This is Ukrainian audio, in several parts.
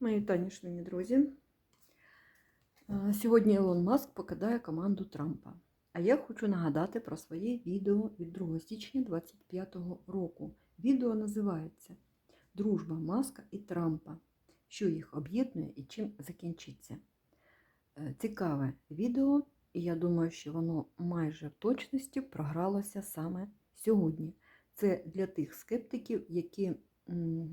Мої танішні друзі. Сьогодні Ілон Маск покидає команду Трампа. А я хочу нагадати про своє відео від 2 січня 2025 року. Відео називається Дружба Маска і Трампа. Що їх об'єднує і чим закінчиться. Е, Цікаве відео, і я думаю, що воно майже в точності програлося саме сьогодні. Це для тих скептиків, які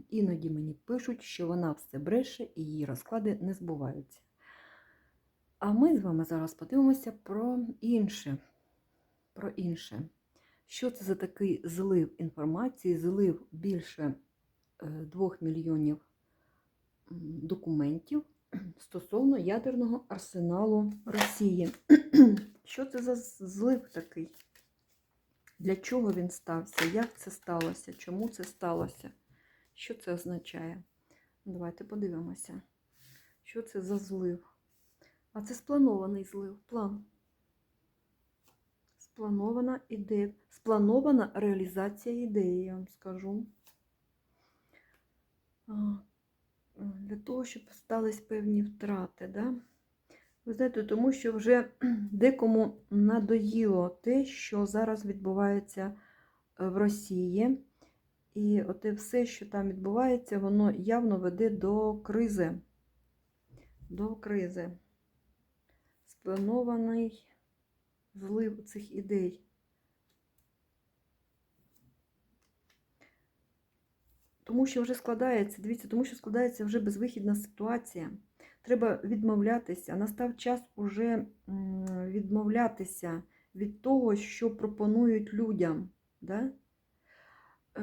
іноді мені пишуть, що вона все бреше і її розклади не збуваються. А ми з вами зараз подивимося про інше. Про інше. Що це за такий злив інформації, злив більше 2 мільйонів документів стосовно ядерного арсеналу Росії. Що це за злив такий? Для чого він стався? Як це сталося? Чому це сталося? Що це означає? Давайте подивимося, що це за злив. А це спланований злив, план. Спланована ідея, спланована реалізація ідеї, я вам скажу. Для того, щоб стались певні втрати. Да? Ви знаєте, тому що вже декому надоїло те, що зараз відбувається е, в Росії. І оте все, що там відбувається, воно явно веде до кризи. До кризи. Спланований злив цих ідей. Тому що вже складається, дивіться, тому що складається вже безвихідна ситуація. Треба відмовлятися. Настав час уже відмовлятися від того, що пропонують людям. Да?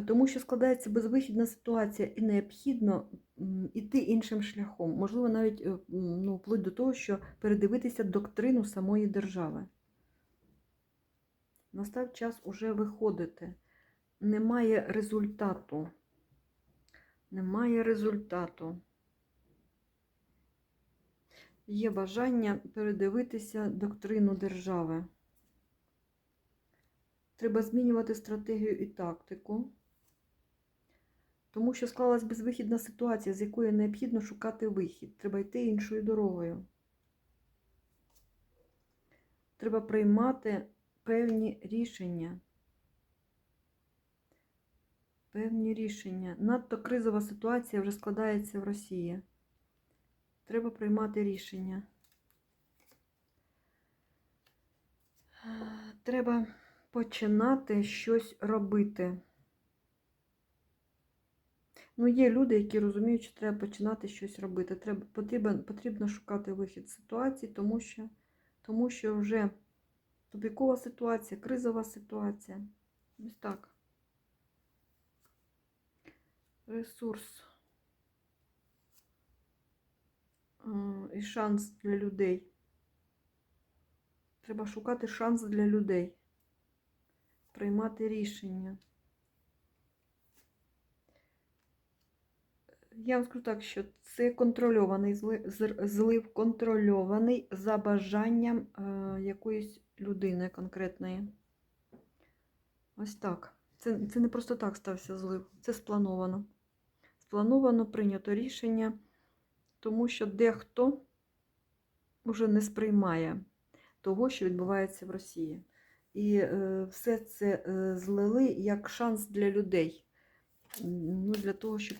Тому що складається безвихідна ситуація і необхідно йти іншим шляхом. Можливо, навіть ну, вплоть до того, що передивитися доктрину самої держави. Настав час уже виходити. Немає результату. Немає результату. Є бажання передивитися доктрину держави. Треба змінювати стратегію і тактику, тому що склалась безвихідна ситуація, з якої необхідно шукати вихід. Треба йти іншою дорогою. Треба приймати певні рішення. Певні рішення. Надто кризова ситуація вже складається в Росії. Треба приймати рішення. Треба починати щось робити. Ну, є люди, які розуміють, що треба починати щось робити. Треба, Потрібно, потрібно шукати вихід з ситуації, тому що, тому що вже тупікова ситуація, кризова ситуація. Ось так. Ресурс. І шанс для людей. Треба шукати шанс для людей. Приймати рішення. Я вам скажу так, що це контрольований злив, контрольований за бажанням е, якоїсь людини конкретної. Ось так. Це, це не просто так стався злив, це сплановано. Сплановано прийнято рішення, тому що дехто вже не сприймає того, що відбувається в Росії. І е, все це е, злили як шанс для людей. Ну, Для того, щоб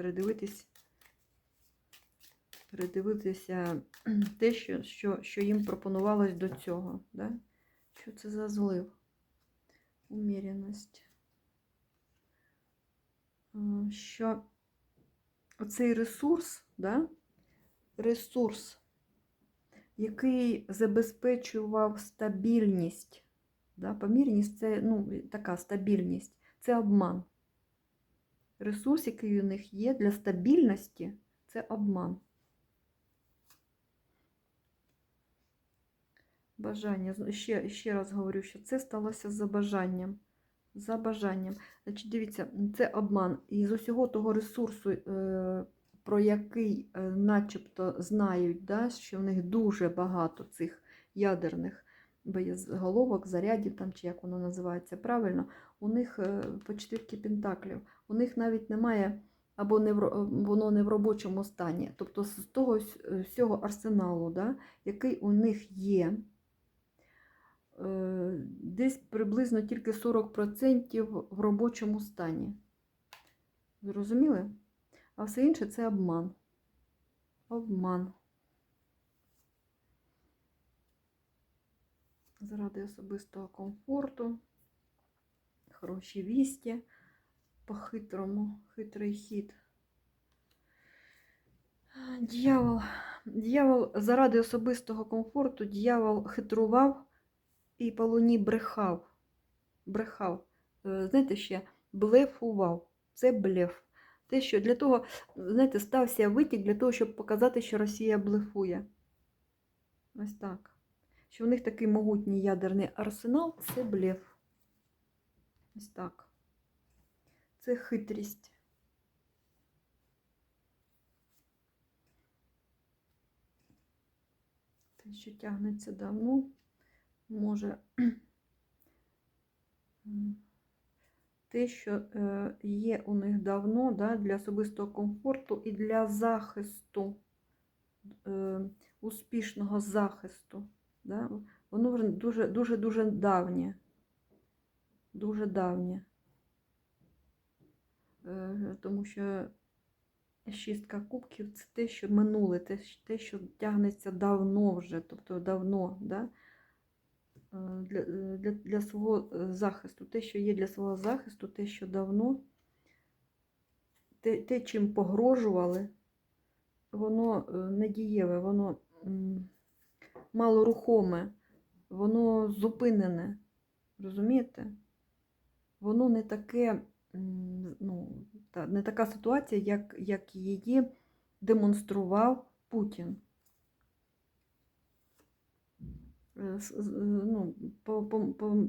передивитись, передивитися те, що, що, що їм пропонувалось до цього. Да? Що це за злив? Уміряність. Що оцей ресурс, да? ресурс, який забезпечував стабільність, да? помірність це ну, така стабільність, це обман. Ресурс, який у них є для стабільності, це обман. Бажання. Ще, ще раз говорю, що це сталося за бажанням. За бажанням. Значить, дивіться, це обман. І з усього того ресурсу, е, про який е, начебто знають, да, що в них дуже багато цих ядерних боєзголовок, зарядів, там, чи як воно називається правильно, у них е, по четвірки пентаклів. У них навіть немає або не в, воно не в робочому стані. Тобто з того всього арсеналу, да, який у них є, е, десь приблизно тільки 40% в робочому стані. Зрозуміли? А все інше це обман. Обман. Заради особистого комфорту, хороші вісті по-хитрому, хитрий хід. Дьявол, дьявол заради особистого комфорту, дьявол хитрував і по луні брехав. Брехав. Е, Знаєте ще, блефував. Це блеф. Те, що для того, знаєте, стався витік для того, щоб показати, що Росія блефує. Ось так. Що в них такий могутній ядерний арсенал це блеф. Ось так. Це хитрість. Те, що тягнеться давно, може те, що е, є у них давно да, для особистого комфорту і для захисту, е, успішного захисту. Да? Воно вже дуже дуже дуже давнє. Дуже давнє. Е, Тому що шістка кубків це те, що минуле, те, що тягнеться давно вже, тобто давно, да? Е, для, е, для, для свого захисту. Те, що є для свого захисту, те, що давно, те, те чим погрожували, воно недієве, воно малорухоме, воно зупинене. Розумієте? Воно не таке, ну, не така ситуація, як, як її демонстрував Путін. Е, з- Ну, по, по, по,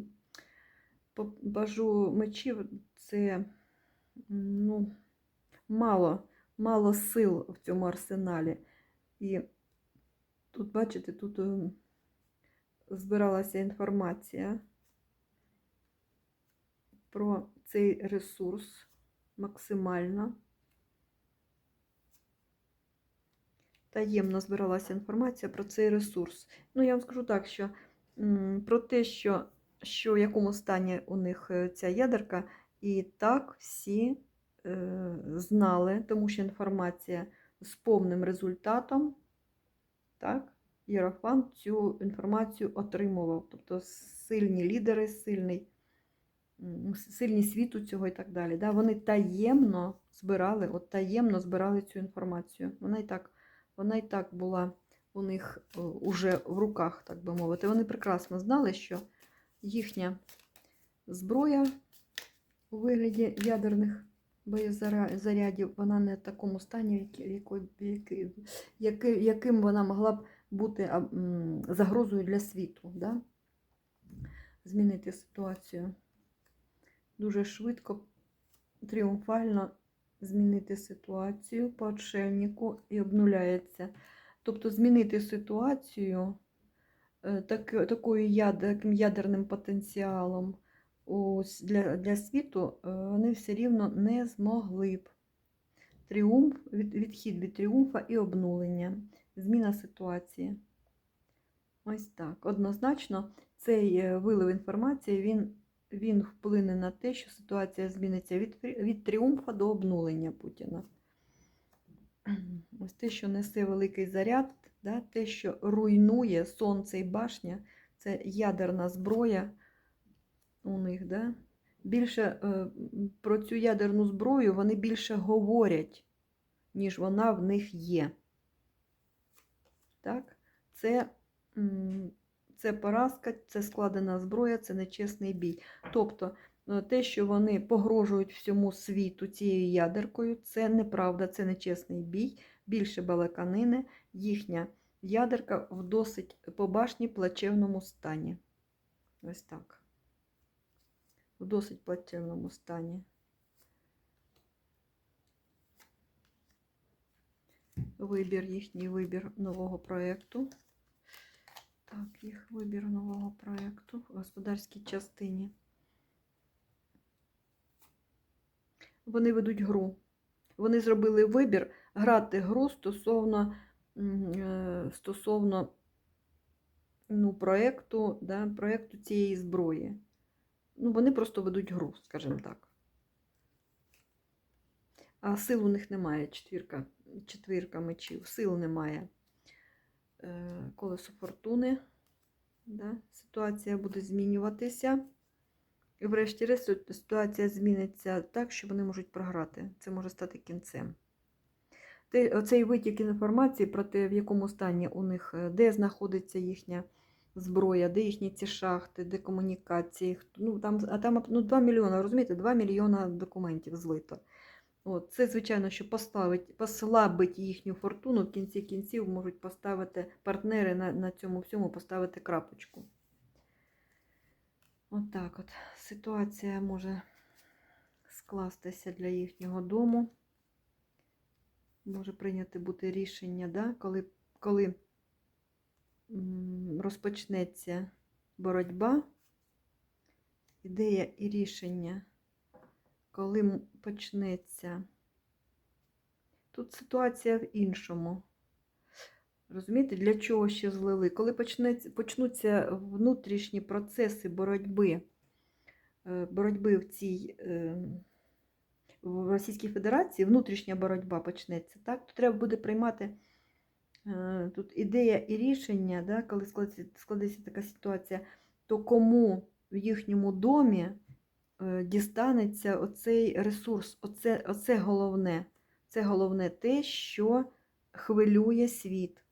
по бажу мечів це ну, мало, мало сил в цьому арсеналі. І тут, бачите, тут е, збиралася інформація про цей ресурс максимально. Таємно збиралася інформація про цей ресурс. Ну, я вам скажу так, що про те, що, що в якому стані у них е, ця ядерка, і так всі е, знали, тому що інформація з повним результатом, так, Єрофан цю інформацію отримував. Тобто сильні лідери, сильний сильні світу цього і так далі. Да? Вони таємно збирали, от таємно збирали цю інформацію. Вона і так, вона і так була у них е, уже в руках, так би мовити. Вони прекрасно знали, що їхня зброя у вигляді ядерних боєзарядів, вона не в такому стані, яким вона могла б бути загрозою для світу. Да? Змінити ситуацію дуже швидко, тріумфально змінити ситуацію по отшельнику і обнуляється. Тобто змінити ситуацію е, так, такою таким ядерним потенціалом для, для світу е, вони все рівно не змогли б. Тріумф, від, відхід від тріумфа і обнулення, зміна ситуації. Ось так. Однозначно, цей е, вилив інформації він він вплине на те, що ситуація зміниться від, від тріумфа до обнулення Путіна. Ось те, що несе великий заряд, да, те, що руйнує сонце і башня, це ядерна зброя у них. Да? Більше е, про цю ядерну зброю вони більше говорять, ніж вона в них є. Так? Це це поразка, це складена зброя, це нечесний бій. Тобто е, те, що вони погрожують всьому світу цією ядеркою, це неправда, це нечесний бій, більше балаканини, їхня ядерка в досить по башні плачевному стані. Ось так. В досить плачевному стані. Вибір, їхній вибір нового проєкту. Так, їх вибір нового проєкту в господарській частині. Вони ведуть гру. Вони зробили вибір грати гру стосовно, е, стосовно ну, проєкту, да, проєкту цієї зброї. Ну, вони просто ведуть гру, скажімо так. А сил у них немає, четвірка, четвірка мечів, сил немає. Е, Колесо фортуни. Да? Ситуація буде змінюватися. І врешті-решт ситуація зміниться так, що вони можуть програти. Це може стати кінцем. Оцей витік інформації про те, в якому стані у них, е, де знаходиться їхня зброя, де їхні ці шахти, де комунікації. Ну, там, а там ну, 2 мільйони, розумієте, 2 мільйона документів злито. От, це, звичайно, що поставить, послабить їхню фортуну, в кінці кінців можуть поставити партнери на, на цьому всьому поставити крапочку. Отак от, ситуація може скластися для їхнього дому. Може прийняти бути рішення, да? коли, коли розпочнеться боротьба, ідея і рішення, коли почнеться. Тут ситуація в іншому. Розумієте, для чого ще злили? Коли почнеться, почнуться внутрішні процеси боротьби, е, боротьби в цій е, в Російській Федерації, внутрішня боротьба почнеться, так, то треба буде приймати е, тут ідея і рішення, да, коли складеться, складеться така ситуація, то кому в їхньому домі дістанеться оцей ресурс, оце, оце головне. Це головне те, що хвилює світ.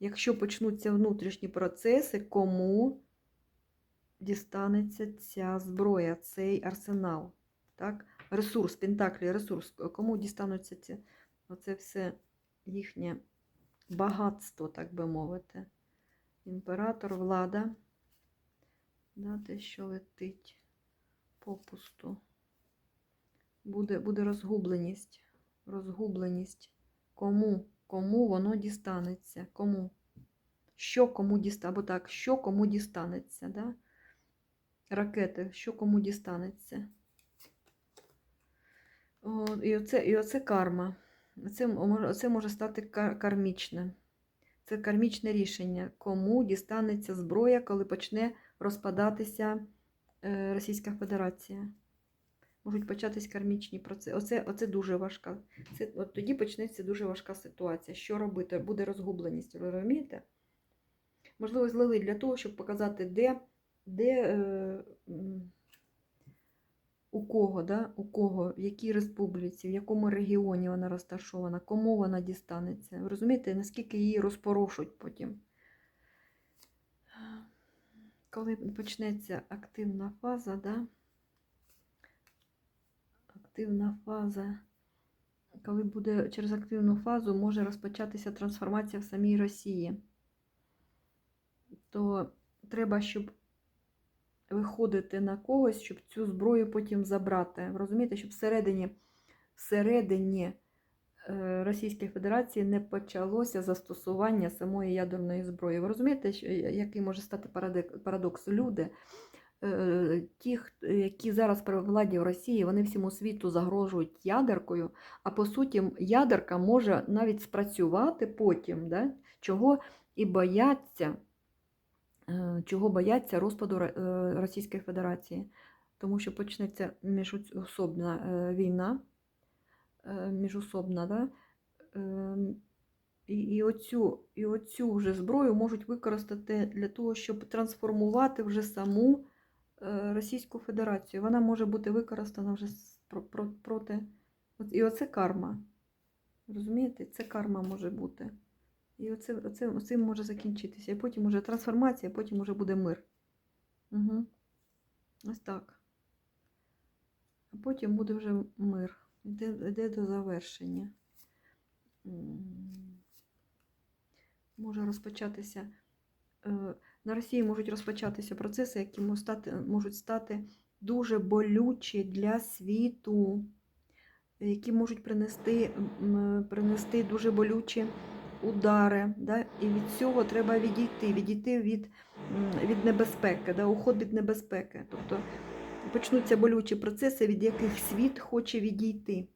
Якщо почнуться внутрішні процеси, кому дістанеться ця зброя, цей арсенал. Так? Ресурс, Пентаклі, ресурс, кому дістануться ці, оце все їхнє багатство, так би мовити. Імператор, влада. Да, те, що летить попусту. Буде, буде розгубленість. Розгубленість. Кому? Кому воно дістанеться? Кому? Що кому дістанеться? Або так, що кому дістанеться? Да? Ракети, що кому дістанеться? О, і, оце, і оце карма. Це, може- може стати кар- кармічним. Це кармічне рішення. Кому дістанеться зброя, коли почне розпадатися Російська Федерація? Можуть початись кармічні процеси. Оце, оце дуже важка. Це, от тоді почнеться дуже важка ситуація. Що робити? Буде розгубленість, розумієте? Можливо, злили для того, щоб показати, де, де е, у кого, да? у кого, в якій республіці, в якому регіоні вона розташована, кому вона дістанеться. Ви розумієте, наскільки її розпорошуть потім. Коли почнеться активна фаза, да? активна фаза, коли буде через активну фазу, може розпочатися трансформація в самій Росії, то треба, щоб виходити на когось, щоб цю зброю потім забрати. Розумієте, щоб всередині, всередині Російської Федерації не почалося застосування самої ядерної зброї. Ви розумієте, який може стати парадокс? Люди, е, ті, які зараз при владі в Росії, вони всьому світу загрожують ядеркою, а по суті, ядерка може навіть спрацювати потім, да? чого і бояться, е, чого бояться розпаду е, Російської Федерації. Тому що почнеться міжособна е, війна, е, міжособна, да? Е, і, і, оцю, і оцю вже зброю можуть використати для того, щоб трансформувати вже саму е, Російську Федерацію. Вона може бути використана вже проти. І оце карма. Розумієте? Це карма може бути. І оце, оце, оцим може закінчитися. І потім уже трансформація, потім уже буде мир. Угу. Ось так. А потім буде вже мир. Йде, до завершення. Може розпочатися. е, На Росії можуть розпочатися процеси, які можуть стати, дуже болючі для світу, які можуть принести, принести дуже болючі удари. Да? І від цього треба відійти, відійти від, від небезпеки, да? уход від небезпеки. Тобто почнуться болючі процеси, від яких світ хоче відійти.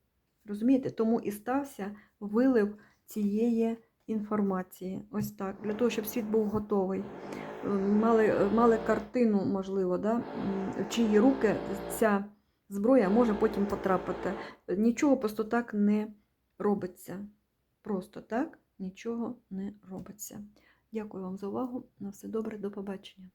Розумієте? Тому і стався вилив цієї інформації. Ось так, для того, щоб світ був готовий. Е, Мали, мали картину, можливо, да? в чиї руки ця зброя може потім потрапити. Нічого просто так не робиться. Просто так нічого не робиться. Дякую вам за увагу. На все добре, до побачення.